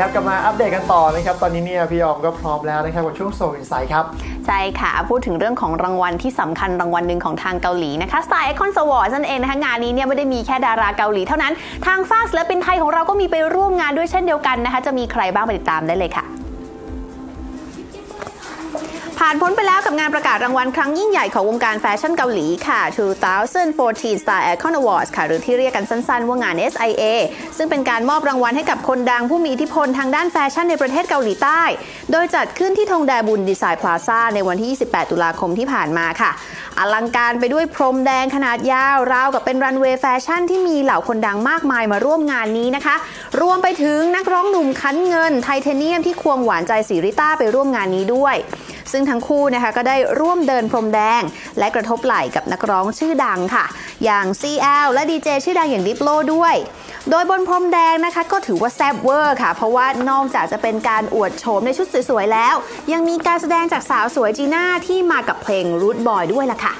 ครับกลับมาอัปเดตกันต่อนะครับ ตอนนี้เนี่ยพี่ออมก็พร้อมแล้วนะครับกับช่วงโซอินไซครับ ใช่ค่ะ พูดถึงเรื่องของรางวัลที่สำคัญรางวัลหนึ่งของทางเกาหลีนะคะสไตล์ไอคอนสวอร์นั่นเองนะคะงานนี้เนี่ยไม่ได้มีแค่ดาราเกาหลีเท่านั้น ทางฝ้ากศิลปินไทยของเราก็มีไปร่วมงานด้วยเช่นเดียวกันนะคะ จะมีใครบ้างไปติดตามได้เลยค่ะ ผ่านพ้นไปแล้วกับงานประกาศรางวัลครั้งยิ่งใหญ่ของวงการแฟชั่นเกาหลีค่ะ 2014 Star Icon Awards ค่ะ หรือที่เรียกกันสั้นๆว่างาน SIA ซึ่งเป็นการมอบรางวัลให้กับคนดังผู้มีอิทธิพลทางด้านแฟชั่นในประเทศเกาหลีใต้ โดยจัดขึ้นที่ธงแดบุญดีไซน์พลาซ่าในวันที่ 28 ตุลาคมที่ผ่านมาค่ะ อลังการไปด้วยพรมแดงขนาดยาว ราวกับเป็นรันเวย์แฟชั่นที่มีเหล่าคนดังมากมายมาร่วมงานนี้นะคะ รวมไปถึงนักร้องหนุ่มคั้นเงินไทเทเนียมที่ควงหวานใจสีริต้าไปร่วมงานนี้ด้วย ซึ่งทั้งคู่นะคะก็ได้ร่วมเดินพรมแดง และกระทบไหล่กับนักร้องชื่อดังค่ะ อย่าง CL และดีเจชื่อดังอย่างดิปโลด้วย โดยบนพรมแดงนะคะก็ถือว่าแซ่บเวอร์ค่ะ เพราะว่านอกจากจะเป็นการอวดโฉมในชุดสวยๆแล้ว ยังมีการแสดงจากสาวสวยจีน่าที่มากับเพลงรูทบอยด้วยล่ะค่ะ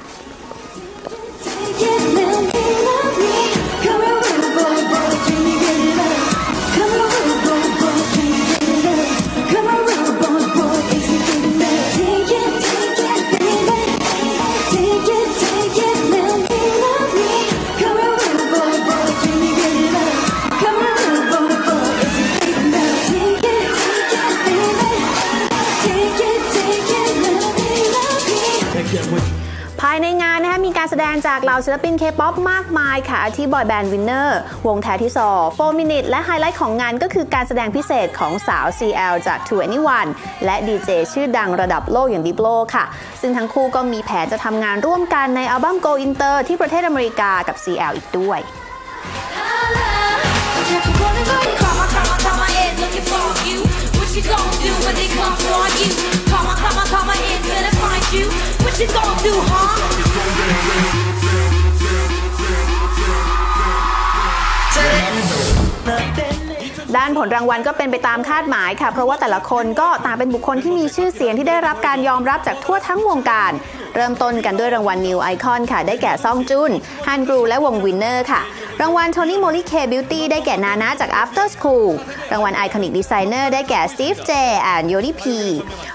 ายในงานนะคะมีการแสดงจากเหล่าศิลปินเคป๊อปมากมายค่ะที่บอยแบนด์วินเนอร์วงแทที่ซอ4 Minute และไฮไลท์ของงานก็คือการแสดงพิเศษของสาว CL จาก2 Anyone และดีเจชื่อดังระดับโลกอย่างดิปโลค่ะ ซึ่งทั้งคู่ก็มีแผนจะทำงานร่วมกันในอัลบั้ม Go Inter ที่ประเทศอเมริกากับ CL อีกด้วย you gonna do, huh? ด้านผลรางวัลก็เป็นไปตามคาดหมายค่ะ เพราะว่าแต่ละคนก็ต่างเป็นบุคคลที่มีชื่อเสียงที่ได้รับการยอมรับจากทั่วทั้งวงการ เริ่มต้นกันด้วยรางวัล New Icon ค่ะ ได้แก่ซองจุนฮันกรูและวงวินเนอร์ค่ะ รางวัล Tony m o l i k Beauty ได้แก่นานาจาก After School รางวัล Iconic Designer ได้แก่ Steve J and Yori P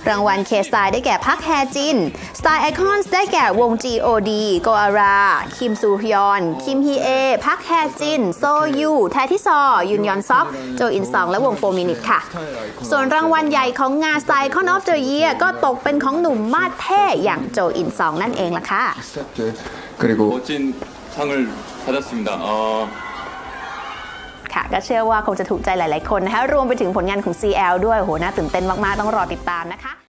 รางวัล K Style ได้แก่พักแฮจิน Style Icons ได้แก่วง G.O.D. โกอาราคิมซูฮยอนคิมฮีเอพักแฮจิน โซยูแททิซอยุนยอนซอกโจอินซองและวงโฟมินิตค่ะ ส่วนรางวัลใหญ่ของงาน Style Icon of the Year ก็ตกเป็นของหนุ่มมาดเท่อย่างโจอินซองนั่นเองล่ะค่ะ 상을 받았습니다. 어, ค่ะ ก็เชื่อว่าคงจะถูกใจหลาย ๆ คนนะคะ รวมไปถึงผลงานของ CL ด้วยโหน่าตื่นเต้นมาก ๆ ต้องรอติดตามนะคะ